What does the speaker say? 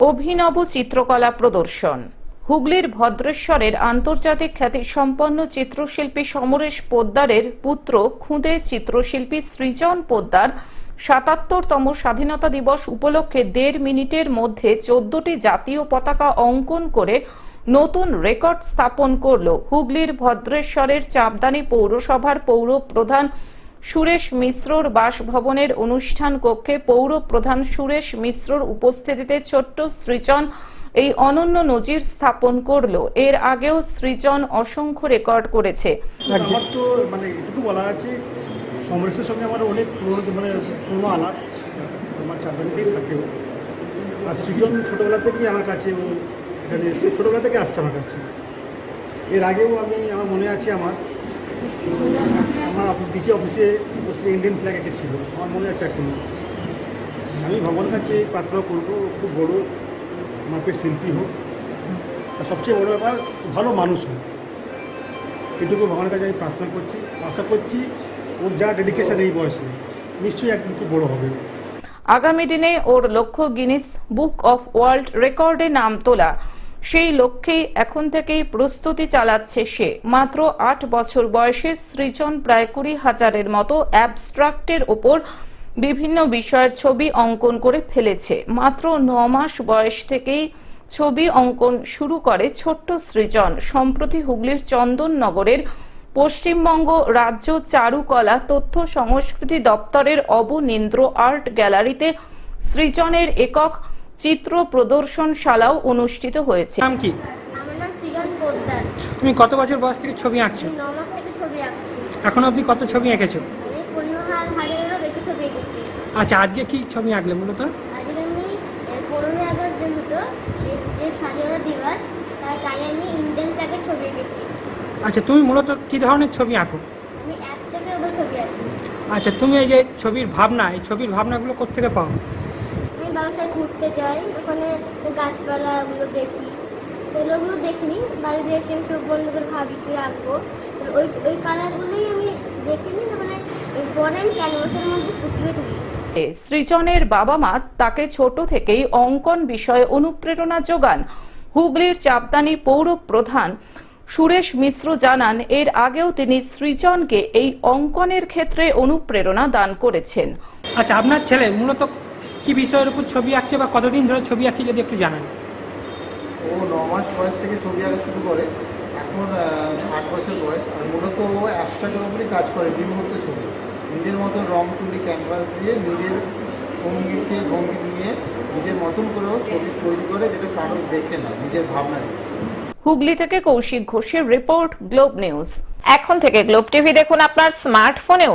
অভিনব চিত্রকলা প্রদর্শন। হুগলির ভদ্রেশ্বরের আন্তর্জাতিক খ্যাতিসম্পন্ন চিত্রশিল্পী সমরেশ পোদ্দারের পুত্র খুদে চিত্রশিল্পী সৃজন পোদ্দার সাতাত্তরতম স্বাধীনতা দিবস উপলক্ষে দেড় মিনিটের মধ্যে চোদ্দটি জাতীয় পতাকা অঙ্কন করে নতুন রেকর্ড স্থাপন করল। হুগলির ভদ্রেশ্বরের চাপদানি পৌরসভার পৌর প্রধান সুরেশ মিশ্রর বাসভবনের অনুষ্ঠান কক্ষে পৌর প্রধান সুরেশ মিশ্রর উপস্থিতিতে ছোট্ট সৃজন এই অনন্য নজির স্থাপন করল। এর আগেও সৃজন অসংখ্য রেকর্ড করেছে। মানে মানে ছোটোবেলা থেকে আসছে আমার কাছে। এর আগেও আমি, আমার মনে আছে আমার আমার অফিস ডিসি অফিসে বসে ইন্ডিয়ান ফ্ল্যাগ এঁকেছিল আমার মনে আছে এখনও। আমি ভগবানের কাছে প্রার্থনা করব, খুব বড় মাপের শিল্পী হোক। আর সবচেয়ে বড় ব্যাপার, ভালো মানুষ হোক। এটুকু ভগবানের কাছে আমি প্রার্থনা করছি। আশা করছি ওর যা ডেডিকেশন এই বয়সে, নিশ্চয়ই একদিন খুব বড় হবে। আগামী দিনে ওর লক্ষ্য গিনিস বুক অফ ওয়ার্ল্ড রেকর্ডে নাম তোলা। সেই লক্ষ্যেই এখন থেকেই প্রস্তুতি চালাচ্ছে সে। মাত্র আট বছর বয়সে সৃজন প্রায় কুড়ি হাজারের মতো অ্যাবস্ট্রাক্টের ওপর বিভিন্ন বিষয়ের ছবি অঙ্কন করে ফেলেছে। মাত্র ন মাস বয়স থেকেই ছবি অঙ্কন শুরু করে ছোট্ট সৃজন। সম্প্রতি হুগলির চন্দননগরের পশ্চিমবঙ্গ রাজ্য চারুকলা তথ্য সংস্কৃতি দপ্তরের অবনীন্দ্র আর্ট গ্যালারিতে সৃজনের একক চিত্র প্রদর্শনশালাও অনুষ্ঠিত হয়েছে। নাম কি? আমার নাম সৃজন পোদ্দার। তুমি কত বছর বয়স থেকে ছবি আঁকছো? আমি ন মাস থেকে ছবি আঁকছি। এখন অবধি কত ছবি এঁকেছো? আমি পনেরো হাজার হাজারেরও বেশি ছবি এঁকেছি। আচ্ছা আজকে কি ছবি আঁকলে মূলত? আজকে আমি পনেরোই আগস্ট যেহেতু স্বাধীনতা দিবস তাই- তাই আমি ইন্ডিয়ান ফ্ল্যাগের ছবি এঁকেছি। আচ্ছা তুমি মূলত কি ধরনের ছবি আঁকো? আমি অ্যাবস্ট্রাক্টের উপর ছবি আঁকি। আচ্ছা তুমি এই যে ছবির ভাবনা এই ছবির ভাবনাগুলো কোত্থেকে পাও? সাথে ঘুরতে যাই ওখানে গাছপালাগুলো দেখি। তো ওগুলো দেখিনি বাড়িতে এসে আমি চোখ বন্ধ করে ভাবি কি রাখব। ওই ওই কালারগুলোই আমি দেখিনি তারপরে পরে আমি ক্যানভাসের মধ্যে ফুটিয়ে তুলি। সৃজনের বাবা মা তাকে ছোট থেকেই অঙ্কন বিষয়ে অনুপ্রেরণা যোগান। হুগলির চাপদানি পৌর প্রধান সুরেশ মিশ্র জানান এর আগেও তিনি সৃজনকে এই অঙ্কনের ক্ষেত্রে অনুপ্রেরণা দান করেছেন। আচ্ছা আপনার ছেলে মূলত কি বিষয়ের উপর ছবি আঁকছে বা কতদিন ধরে ছবি আঁকছে যদি একটু জানান। ও ন মাস বয়স থেকে ছবি আঁকা শুরু করে। এখন আট বছর বয়স। আর মূলত ও অ্যাবস্ট্রাক্টের উপরেই কাজ করে বিমূর্ত ছবি। নিজের মতন রং তুলি ক্যানভাস দিয়ে নিজের ভঙ্গিকে ভঙ্গি নিয়ে নিজের মতন করেও ছবি তৈরি করে যেটা কারোর দেখে না নিজের ভাবনা দিয়ে। হুগলি থেকে কৌশিক ঘোষের রিপোর্ট গ্লোব নিউজ। এখন থেকে গ্লোব টিভি দেখুন আপনার স্মার্টফোনেও।